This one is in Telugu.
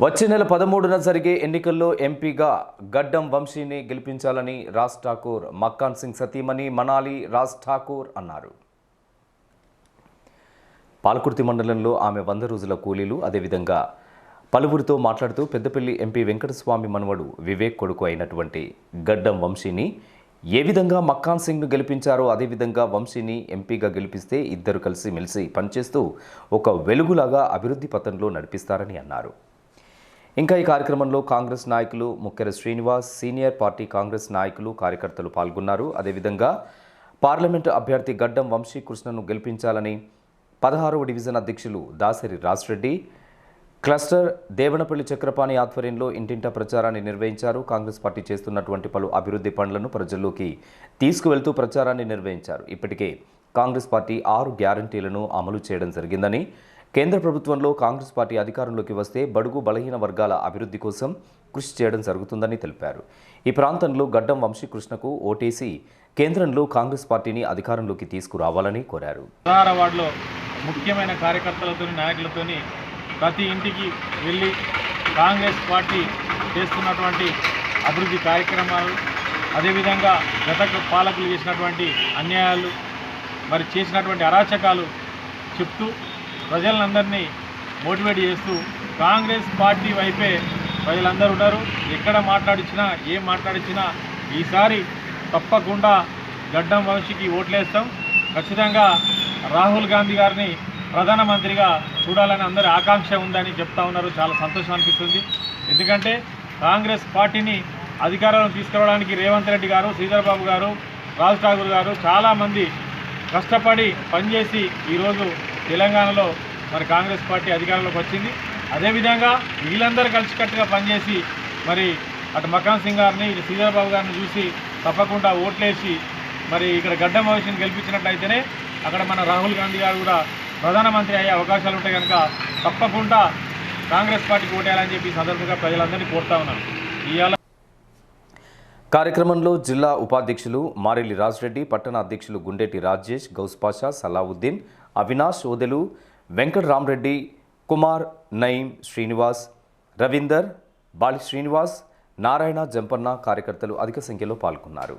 వచ్చే నెల పదమూడున జరిగే ఎన్నికల్లో ఎంపీగా గడ్డం వంశీని గెలిపించాలని రాజ్ ఠాకూర్ మక్కాన్ సింగ్ సతీమణి మనాలి రాజ్ ఠాకూర్ అన్నారు. పాలకుర్తి మండలంలో ఆమె వంద రోజుల కూలీలు. అదేవిధంగా పలువురితో మాట్లాడుతూ పెద్దపల్లి ఎంపీ వెంకటస్వామి మనవడు వివేక్ కొడుకు అయినటువంటి గడ్డం వంశీని ఏ విధంగా మక్కాన్ సింగ్ను గెలిపించారో అదేవిధంగా వంశీని ఎంపీగా గెలిపిస్తే ఇద్దరు కలిసి మెలిసి పనిచేస్తూ ఒక వెలుగులాగా అభివృద్ధి పథంలో నడిపిస్తారని అన్నారు. ఇంకా ఈ కార్యక్రమంలో కాంగ్రెస్ నాయకులు ముక్కెర శ్రీనివాస్ సీనియర్ పార్టీ కాంగ్రెస్ నాయకులు కార్యకర్తలు పాల్గొన్నారు. అదేవిధంగా పార్లమెంటు అభ్యర్థి గడ్డం వంశీకృష్ణను గెలిపించాలని పదహారవ డివిజన్ అధ్యక్షులు దాసరి రాజ్రెడ్డి క్లస్టర్ దేవనపల్లి చక్రపాణి ఆధ్వర్యంలో ఇంటింటా ప్రచారాన్ని నిర్వహించారు. కాంగ్రెస్ పార్టీ చేస్తున్నటువంటి పలు అభివృద్ధి పనులను ప్రజల్లోకి తీసుకువెళ్తూ ప్రచారాన్ని నిర్వహించారు. ఇప్పటికే కాంగ్రెస్ పార్టీ ఆరు గ్యారంటీలను అమలు చేయడం జరిగిందని కేంద్ర ప్రభుత్వంలో కాంగ్రెస్ పార్టీ అధికారంలోకి వస్తే బడుగు బలహీన వర్గాల అభివృద్ధి కోసం కృషి చేయడం జరుగుతుందని తెలిపారు. ఈ ప్రాంతంలో గడ్డం వంశీకృష్ణకు ఓటేసి కేంద్రంలో కాంగ్రెస్ పార్టీని అధికారంలోకి తీసుకురావాలని కోరారు. వార్డులో ముఖ్యమైన కార్యకర్తలతో నాయకులతోని ప్రతి ఇంటికి వెళ్ళి కాంగ్రెస్ పార్టీ చేస్తున్నటువంటి అభివృద్ధి కార్యక్రమాలు అదేవిధంగా గత పాలకులు చేసినటువంటి అన్యాయాలు మరి చేసినటువంటి అరాచకాలు చెప్తూ ప్రజలందరినీ మోటివేట్ చేస్తూ కాంగ్రెస్ పార్టీ వైపే ప్రజలందరూ ఉన్నారు. ఎక్కడ మాట్లాడించినా ఏం మాట్లాడించినా ఈసారి తప్పకుండా గడ్డం వంశీకి ఓట్లేస్తాం. ఖచ్చితంగా రాహుల్ గాంధీ గారిని ప్రధానమంత్రిగా చూడాలని అందరి ఆకాంక్ష ఉందని చెప్తా ఉన్నారు. చాలా సంతోషం అనిపిస్తుంది. ఎందుకంటే కాంగ్రెస్ పార్టీని అధికారంలో తీసుకురావడానికి రేవంత్ రెడ్డి గారు శ్రీధర్బాబు గారు రాజ్ ఠాకూర్ గారు చాలామంది కష్టపడి పనిచేసి ఈరోజు తెలంగాణలో మరి కాంగ్రెస్ పార్టీ అధికారంలోకి వచ్చింది. అదేవిధంగా వీళ్ళందరూ కలిసికట్టుగా పనిచేసి మరి అటు మకాన్ సింగ్ గారిని ఇటు శ్రీధర్ గారిని చూసి తప్పకుండా ఓట్లేసి మరి ఇక్కడ గడ్డ భవిష్యత్తు గెలిపించినట్లయితేనే అక్కడ మన రాహుల్ గాంధీ గారు కూడా ప్రధానమంత్రి అయ్యే అవకాశాలు ఉంటాయి కనుక తప్పకుండా కాంగ్రెస్ పార్టీకి ఓటేయాలని చెప్పి సందర్భంగా ప్రజలందరినీ కోరుతా ఉన్నాను. ఇవాళ కార్యక్రమంలో జిల్లా ఉపాధ్యక్షులు మారెల్లి రాజ్రెడ్డి పట్టణ అధ్యక్షులు గుండెటి రాజేష్ గౌస్పాషా సలావుద్దీన్ అవినాష్ ఓదెలు వెంకటరామరెడ్డి కుమార్ నయీం శ్రీనివాస్ రవీందర్ బాలి శ్రీనివాస్ నారాయణ జంపన్న కార్యకర్తలు అధిక సంఖ్యలో పాల్గొన్నారు.